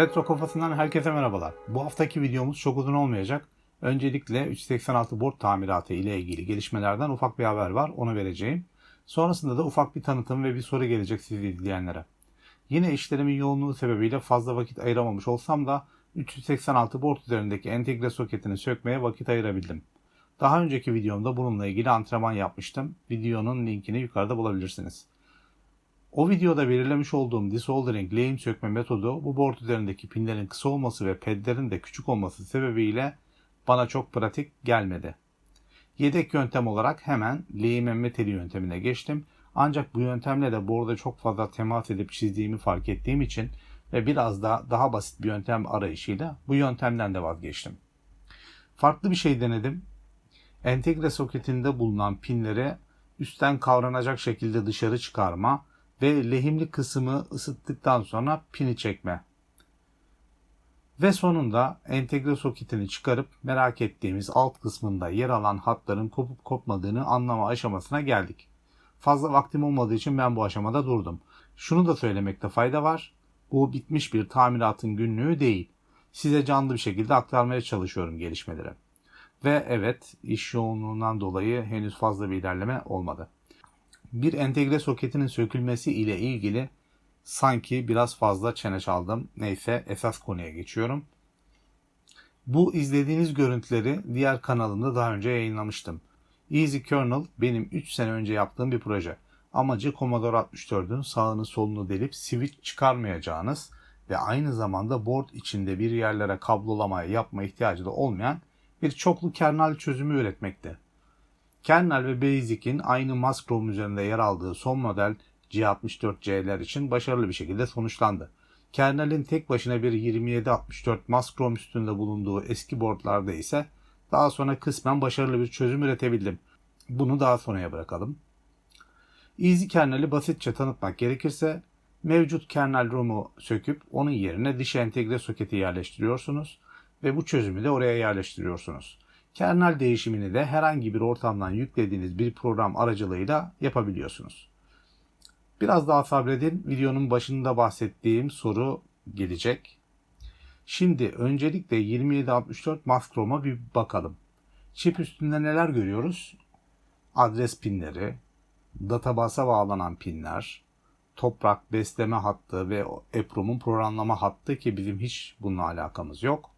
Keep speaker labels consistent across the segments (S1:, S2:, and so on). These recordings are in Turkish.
S1: Retro kafasından herkese merhabalar. Bu haftaki videomuz çok uzun olmayacak. Öncelikle 386 board tamiratı ile ilgili gelişmelerden ufak bir haber var. Onu vereceğim. Sonrasında da ufak bir tanıtım ve bir soru gelecek sizi izleyenlere. Yine işlerimin yoğunluğu sebebiyle fazla vakit ayıramamış olsam da 386 board üzerindeki entegre soketini sökmeye vakit ayırabildim. Daha önceki videomda bununla ilgili antrenman yapmıştım. Videonun linkini yukarıda bulabilirsiniz. O videoda belirlemiş olduğum desoldering lehim sökme metodu bu board üzerindeki pinlerin kısa olması ve pedlerin de küçük olması sebebiyle bana çok pratik gelmedi. Yedek yöntem olarak hemen lehim emme teli yöntemine geçtim. Ancak bu yöntemle de board'a çok fazla temas edip çizdiğimi fark ettiğim için ve biraz da daha basit bir yöntem arayışıyla bu yöntemden de vazgeçtim. Farklı bir şey denedim. Entegre soketinde bulunan pinleri üstten kavranacak şekilde dışarı çıkarma ve lehimli kısmı ısıttıktan sonra pini çekme. Ve sonunda entegre soketini çıkarıp merak ettiğimiz alt kısmında yer alan hatların kopup kopmadığını anlama aşamasına geldik. Fazla vaktim olmadığı için ben bu aşamada durdum. Şunu da söylemekte fayda var. Bu bitmiş bir tamiratın günlüğü değil. Size canlı bir şekilde aktarmaya çalışıyorum gelişmeleri. Ve evet iş yoğunluğundan dolayı henüz fazla bir ilerleme olmadı bir entegre soketinin sökülmesi ile ilgili sanki biraz fazla çene çaldım. Neyse esas konuya geçiyorum. Bu izlediğiniz görüntüleri diğer kanalımda daha önce yayınlamıştım. Easy Kernel benim 3 sene önce yaptığım bir proje. Amacı Commodore 64'ün sağını solunu delip switch çıkarmayacağınız ve aynı zamanda board içinde bir yerlere kablolamaya yapma ihtiyacı da olmayan bir çoklu kernel çözümü üretmekti. Kernel ve Basic'in aynı mask ROM üzerinde yer aldığı son model G64C'ler için başarılı bir şekilde sonuçlandı. Kernel'in tek başına bir 2764 mask ROM üstünde bulunduğu eski boardlarda ise daha sonra kısmen başarılı bir çözüm üretebildim. Bunu daha sonraya bırakalım. Easy kernel'i basitçe tanıtmak gerekirse mevcut kernel ROM'u söküp onun yerine dış entegre soketi yerleştiriyorsunuz ve bu çözümü de oraya yerleştiriyorsunuz. Kernel değişimini de herhangi bir ortamdan yüklediğiniz bir program aracılığıyla yapabiliyorsunuz. Biraz daha sabredin. Videonun başında bahsettiğim soru gelecek. Şimdi öncelikle 2764 Mastrom'a bir bakalım. Çip üstünde neler görüyoruz? Adres pinleri, databasa bağlanan pinler, toprak besleme hattı ve EPROM'un programlama hattı ki bizim hiç bununla alakamız yok.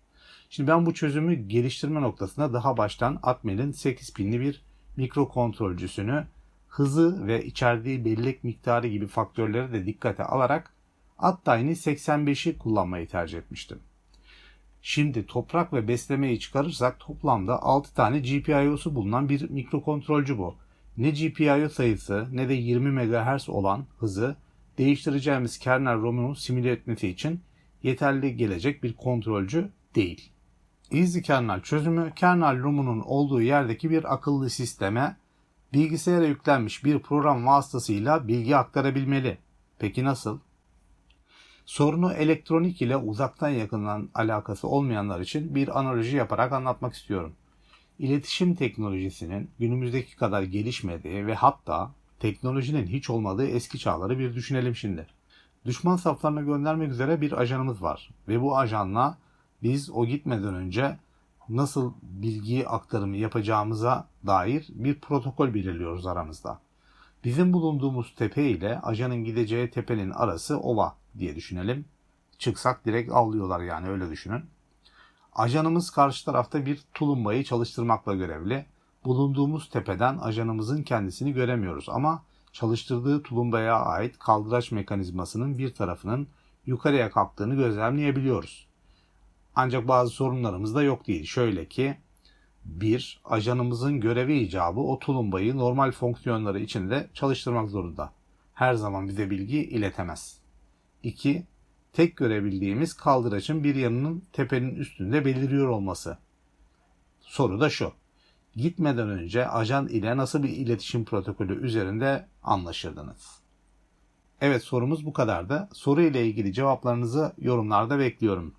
S1: Şimdi ben bu çözümü geliştirme noktasında daha baştan Atmel'in 8 pinli bir mikrokontrolcüsünü hızı ve içerdiği bellek miktarı gibi faktörleri de dikkate alarak Attine'i 85'i kullanmayı tercih etmiştim. Şimdi toprak ve beslemeyi çıkarırsak toplamda 6 tane GPIO'su bulunan bir mikrokontrolcü bu. Ne GPIO sayısı ne de 20 MHz olan hızı değiştireceğimiz kernel ROM'u simüle etmesi için yeterli gelecek bir kontrolcü değil. Easy kernel çözümü kernel ROM'unun olduğu yerdeki bir akıllı sisteme bilgisayara yüklenmiş bir program vasıtasıyla bilgi aktarabilmeli. Peki nasıl? Sorunu elektronik ile uzaktan yakından alakası olmayanlar için bir analoji yaparak anlatmak istiyorum. İletişim teknolojisinin günümüzdeki kadar gelişmediği ve hatta teknolojinin hiç olmadığı eski çağları bir düşünelim şimdi. Düşman saflarına göndermek üzere bir ajanımız var ve bu ajanla biz o gitmeden önce nasıl bilgi aktarımı yapacağımıza dair bir protokol belirliyoruz aramızda. Bizim bulunduğumuz tepe ile ajanın gideceği tepenin arası ova diye düşünelim. Çıksak direkt avlıyorlar yani öyle düşünün. Ajanımız karşı tarafta bir tulumbayı çalıştırmakla görevli. Bulunduğumuz tepeden ajanımızın kendisini göremiyoruz ama çalıştırdığı tulumbaya ait kaldıraç mekanizmasının bir tarafının yukarıya kalktığını gözlemleyebiliyoruz. Ancak bazı sorunlarımız da yok değil. Şöyle ki bir, ajanımızın görevi icabı o tulumbayı normal fonksiyonları içinde çalıştırmak zorunda. Her zaman bize bilgi iletemez. 2. Tek görebildiğimiz kaldıraçın bir yanının tepenin üstünde beliriyor olması. Soru da şu. Gitmeden önce ajan ile nasıl bir iletişim protokolü üzerinde anlaşırdınız? Evet sorumuz bu kadardı. Soru ile ilgili cevaplarınızı yorumlarda bekliyorum.